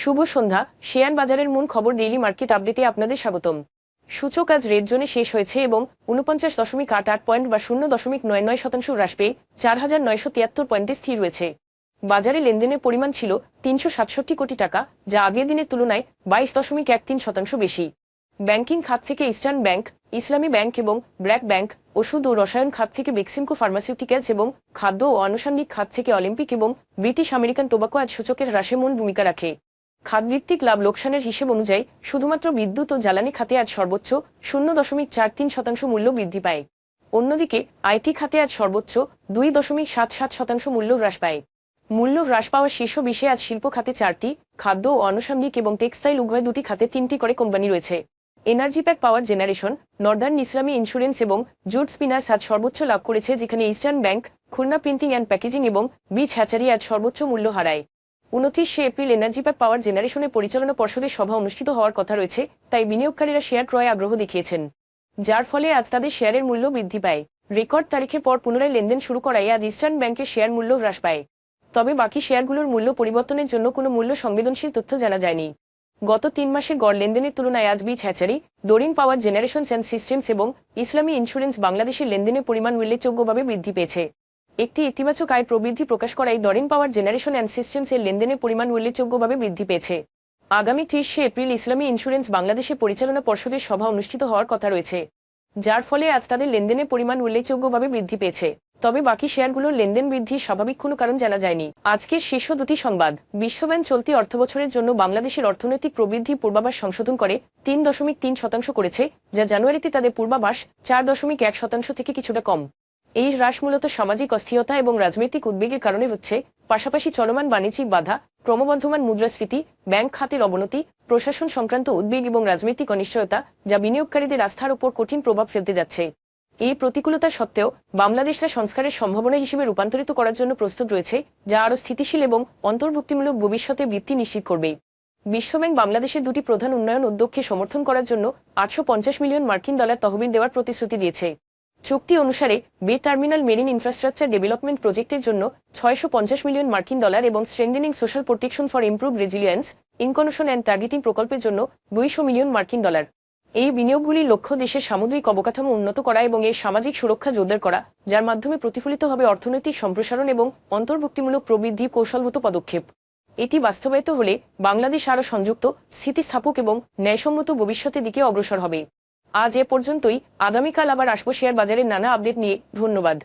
শুভ সন্ধ্যা। Share বাজারের মূল খবর ডেইলি মার্কেট আপডেটে আপনাদের স্বাগতম। সূচক আজ রেড জোনে শেষ হয়েছে এবং উনপঞ্চাশ দশমিক আট আট পয়েন্ট বা শূন্য দশমিক নয় নয় শতাংশ হ্রাস পেয়ে চার হাজার নয়শো তিয়াত্তর পয়েন্টে স্থির রয়েছে। বাজারে লেনদেনের পরিমাণ ছিল তিনশো সাতষট্টি কোটি টাকা, যা আগের দিনের তুলনায় বাইশ দশমিক এক তিন শতাংশ বেশি। ব্যাংকিং খাত থেকে ইস্টার্ন ব্যাংক ইসলামী ব্যাংক এবং ব্র্যাক ব্যাংক ওষুধ ও রসায়ন খাত থেকে বেক্সিমকো ফার্মাসিউটিক্যালস এবং খাদ্য ও আনুষঙ্গিক খাত থেকে অলিম্পিক এবং ব্রিটিশ আমেরিকান টোবাকো আজ সূচকের হ্রাসে মূল ভূমিকা রাখে। খাতভিত্তিক লাভ লোকসানের হিসেব অনুযায়ী শুধুমাত্র বিদ্যুৎ ও জ্বালানি খাতে আজ সর্বোচ্চ শূন্য দশমিক চার তিন শতাংশ মূল্য বৃদ্ধি পায়। অন্যদিকে আইটি খাতে আজ সর্বোচ্চ দুই দশমিক সাত সাত শতাংশ মূল্য হ্রাস পায়। মূল্য হ্রাস পাওয়ার শীর্ষ বিশ্বে আজ শিল্প খাতে চারটি, খাদ্য ও আনুষঙ্গিক এবং টেক্সটাইল উভয় দুটি খাতে তিনটি করে কোম্পানি রয়েছে। Energy pack power generation, northern Islami insurance এবং জুট স্পিনার্স আজ সর্বোচ্চ লাভ করেছে যেখানে eastern bank, Khulna printing and packaging এবং বিচ হ্যাচারি আজ সর্বোচ্চ মূল্য হারায়। উনত্রিশে এপ্রিল এনার্জি প্যাক পাওয়ার জেনারেশনের পরিচালনা পর্ষদের সভা অনুষ্ঠিত হওয়ার কথা রয়েছে, তাই বিনিয়োগকারীরা শেয়ার ক্রয়ে আগ্রহ দেখিয়েছেন। যার ফলে আজ তাদের শেয়ারের মূল্য বৃদ্ধি পায়। রেকর্ড তারিখের পর পুনরায় লেনদেন শুরু করায় আজ ইস্টার্ন ব্যাংকের শেয়ার মূল্য হ্রাস পায়। তবে বাকি শেয়ারগুলোর মূল্য পরিবর্তনের জন্য কোনো মূল্য সংবেদনশীল তথ্য জানা যায়নি। গত তিন মাসের গড় লেনদেনের তুলনায় আজ beach hatchery, Doreen power generation and systems এবং ইসলামী ইন্স্যুরেন্স বাংলাদেশের লেনদেনের পরিমাণ উল্লেখযোগ্যভাবে বৃদ্ধি পেয়েছে। একটি ইতিবাচক আয় প্রবৃদ্ধি প্রকাশ করায় Doreen power generation and systems এর লেনদেনের পরিমাণ উল্লেখযোগ্যভাবে বৃদ্ধি পেয়েছে। আগামী ত্রিশে এপ্রিল ইসলামী ইন্স্যুরেন্স বাংলাদেশে পরিচালনা পর্ষদের সভা অনুষ্ঠিত হওয়ার কথা রয়েছে, যার ফলে আজ তাদের লেনদেনের পরিমাণ উল্লেখযোগ্যভাবে বৃদ্ধি পেয়েছে। তবে বাকি শেয়ারগুলোর লেনদেন বৃদ্ধির স্বাভাবিক কোনো কারণ জানা যায়নি। আজকের শীর্ষ দুটি সংবাদ। বিশ্বব্যাংক চলতি অর্থবছরের জন্য বাংলাদেশের অর্থনৈতিক প্রবৃদ্ধি পূর্বাভাস সংশোধন করে তিন দশমিক তিন শতাংশ করেছে, যা জানুয়ারিতে তাদের পূর্বাভাস চার দশমিক এক শতাংশ থেকে কিছুটা কম। এই হ্রাস মূলত সামাজিক অস্থিরতা এবং রাজনৈতিক উদ্বেগের কারণে হচ্ছে, পাশাপাশি চলমান বাণিজ্যিক বাধা, ক্রমবর্ধমান মুদ্রাস্ফীতি, ব্যাংক খাতের অবনতি, প্রশাসন সংক্রান্ত উদ্বেগ এবং রাজনৈতিক অনিশ্চয়তা, যা বিনিয়োগকারীদের আস্থার উপর কঠিন প্রভাব ফেলতে যাচ্ছে। এই প্রতিকূলতা সত্ত্বেও বাংলাদেশরা সংস্কারের সম্ভাবনা হিসেবে রূপান্তরিত করার জন্য প্রস্তুত রয়েছে, যা আরও স্থিতিশীল এবং অন্তর্ভুক্তিমূলক ভবিষ্যতে বৃত্তি নিশ্চিত করবে। বিশ্বব্যাংক বাংলাদেশের দুটি প্রধান উন্নয়ন উদ্যোগকে সমর্থন করার জন্য আটশো পঞ্চাশ মিলিয়ন মার্কিন ডলার তহবিল দেওয়ার প্রতিশ্রুতি দিয়েছে। চুক্তি অনুসারে বে টার্মিনাল মেরিন ইনফ্রাস্ট্রাকচার ডেভেলপমেন্ট প্রজেক্টের জন্য ছয়শো পঞ্চাশ মিলিয়ন মার্কিন ডলার এবং strengthening social protection for improve resilience, inclusion and targeting প্রকল্পের জন্য দুইশো মিলিয়ন মার্কিন ডলার। এই বিনিয়োগগুলির লক্ষ্য দেশের সামুদ্রিক অবকাঠামো উন্নত করা এবং এর সামাজিক সুরক্ষা জোরদার করা, যার মাধ্যমে প্রতিফলিত হবে অর্থনৈতিক সম্প্রসারণ এবং অন্তর্ভুক্তিমূলক প্রবৃদ্ধি কৌশলভূত পদক্ষেপ। এটি বাস্তবায়িত হলে বাংলাদেশ আরও সংযুক্ত, স্থিতিস্থাপক এবং ন্যায়সম্মত ভবিষ্যতের দিকে অগ্রসর হবে। আজ এ পর্যন্তই, আগামীকাল আবার আসব শেয়ার বাজারের নানা আপডেট নিয়ে। ধন্যবাদ.